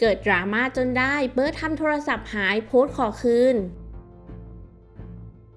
เกิดดราม่าจนได้เบิร์ดทำโทรศัพท์หายโพสต์ขอคืน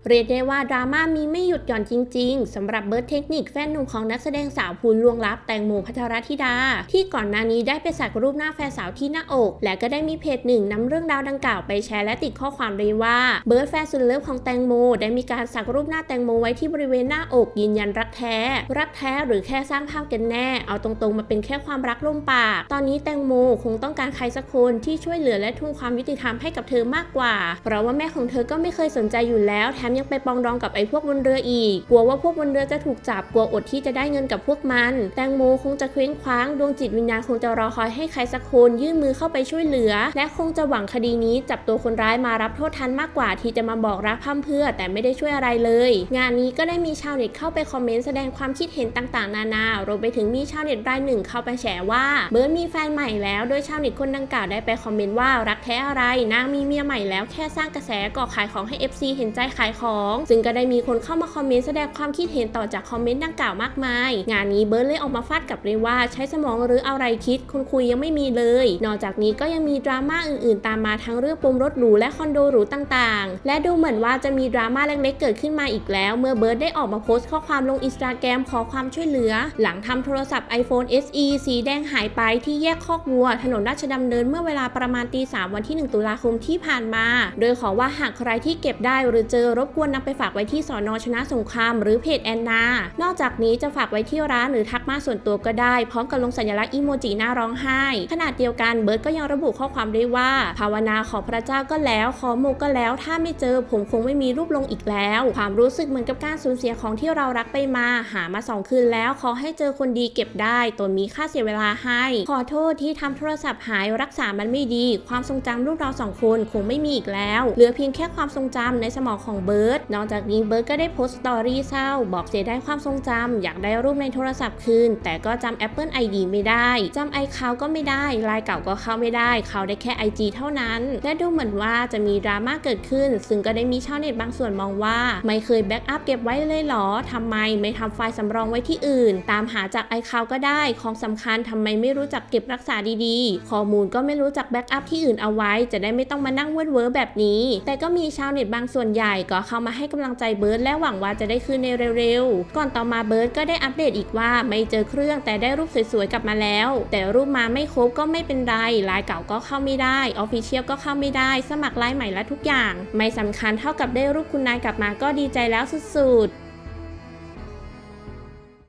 เรียกได้ว่าดราม่ามีไม่หยุดหย่อนจริง ๆสำหรับเบิร์ดเทคนิคแฟนหนุ่มของนักแสดงสาวภูลลวงลับแตงโมพัทรธิดา ที่ก่อนหน้านี้ได้ไปสักรูปหน้าแฟนสาวที่หน้าอก และก็ได้มีเพจหนึ่งนำเรื่องราวดังกล่าวไปแชร์และติดข้อความเลยว่าเบิร์ดแฟนสุดเลิฟของแตงโม ได้มีการสักรูปหน้าแตงโมไว้ที่บริเวณหน้าอกยืนยันรักแท้ รักแท้หรือแค่สร้างภาพกันแน่ เอาตรงๆมาเป็นแค่ความรักลมปาก ตอนนี้แตงโมคงต้องการใครสักคนที่ช่วยเหลือและทวงความยุติธรรมให้กับเธอมากกว่า เพราะว่าแม่ของเธอก็ไม่เคยสนใจอยู่แล้วแถมยังไปปองดองกับไอ้พวกบนเรืออีก กลัวว่าพวกบนเรือจะถูกจับ กลัวอดที่จะได้เงินกับพวกมัน แตงโมคงจะเคว้งคว้าง ดวงจิตวิญญาณคงจะรอคอยให้ใครสักคนยื่นมือเข้าไปช่วยเหลือ และคงจะหวังคดีนี้จับตัวคนร้ายมารับโทษทันมากกว่าที่จะมาบอกรักพ่ำเพื่อ แต่ไม่ได้ช่วยอะไรเลย งานนี้ก็ได้มีชาวเน็ตเข้าไปคอมเมนต์แสดงความคิดเห็นต่างๆ นานารวมไปถึงมีชาวเน็ตรายหนึ่งเข้าไปแฉว่าเบิร์ดมีแฟนใหม่แล้วโดยชาวเน็ตคนดังกล่าวได้ไปคอมเมนต์ว่ารักแท้อะไรนางมีเมียใหม่แล้วแค่สร้างกระแสก่อขายของให้ FC เห็นใจขายของซึ่งก็ได้มีคนเข้ามาคอมเมนต์แสดงความคิดเห็นต่อจากคอมเมนต์ดังกล่าวมากมาย งานนี้เบิร์ดเลยออกมาฟาดกลับเลยว่าใช้สมองหรืออะไรคิดคนคุยยังไม่มีเลย นอกจากนี้ก็ยังมีดราม่าอื่นๆ ตามมาทั้งเรื่องปมรถหรูและคอนโดหรูต่างๆ และดูเหมือนว่าจะมีดราม่าเล็กๆเกิดขึ้นมาอีกแล้ว เมื่อเบิร์ดได้ออกมาโพสต์ข้อความลงอินสตาแกรมขอความช่วยเหลือ หลังทำโทรศัพท์ iPhone SE สีแดงหายไปที่แยกคอกวัว ถนนราชดำเนินเมื่อเวลาประมาณตีสามวันที่ 1 ตุลาคมที่ผ่านมา โดยขอว่าหากใครที่เก็บได้หรือเจอรบกวนนำไปฝากไว้ที่สอนอชนะสงครามหรือเพจแอนนา นอกจากนี้จะฝากไว้ที่ร้านหรือทักมาส่วนตัวก็ได้ พร้อมกับลงสัญลักษณ์อีโมจิหน้าร้องไห้ ขนาดเดียวกันเบิร์ดก็ยังระบุข้อความด้วยว่า ภาวนาขอพระเจ้าก็แล้วขอโมก็แล้ว ถ้าไม่เจอผมคงไม่มีรูปลงอีกแล้ว ความรู้สึกเหมือนกับการสูญเสียของที่เรารักไปมา หามาสองคืนแล้ว ขอให้เจอคนดีเก็บได้ตนมีค่าเสียเวลาให้ ขอโทษที่ทำโทรศัพท์หายรักษามันไม่ดี ความทรงจำรูปเราสองคนคงไม่มีอีกแล้วเหลือเพียงแค่ความทรงจำในสมองของเบิร์ดนอกจากนี้เบิร์ดก็ได้โพสต์สตอรี่เศร้า บอกเสียดายความทรงจำอยากได้รูปในโทรศัพท์คืน แต่ก็จำ Apple ID ไม่ได้จำไอคาวก็ไม่ได้ไลน์เก่าก็เข้าไม่ได้ เขาได้แค่ IG เท่านั้น และดูเหมือนว่าจะมีดราม่าเกิดขึ้น ซึ่งก็ได้มีชาวเน็ตบางส่วนมองว่า ไม่เคยแบ็กอัพเก็บไว้เลยหรอทำไมไม่ทำไฟล์สำรองไว้ที่อื่น ตามหาจากไอคาวก็ได้ของสำคัญทำไมไม่รู้จักเก็บรักษาดีๆ ข้อมูลก็ไม่รู้จักแบ็กอัพที่อื่นเอาไว้ จะได้ไม่ต้องมานั่งเวิร์ดเวอร์แบบนี้ แต่ก็มีชาวเน็ตบางส่วนใหญ่ก็เข้ามาให้กำลังใจเบิร์ดและหวังว่าจะได้คืนในเร็วๆ ก่อนต่อมาเบิร์ดก็ได้อัปเดตอีกว่าไม่เจอเครื่องแต่ได้รูปสวยๆกลับมาแล้ว แต่รูปมาไม่ครบก็ไม่เป็นไรไลน์เก่าก็เข้าไม่ได้ออฟฟิเชียลก็เข้าไม่ได้ สมัครไลน์ใหม่และทุกอย่าง ไม่สำคัญเท่ากับได้รูปคุณนายกลับมาก็ดีใจแล้วสุดๆ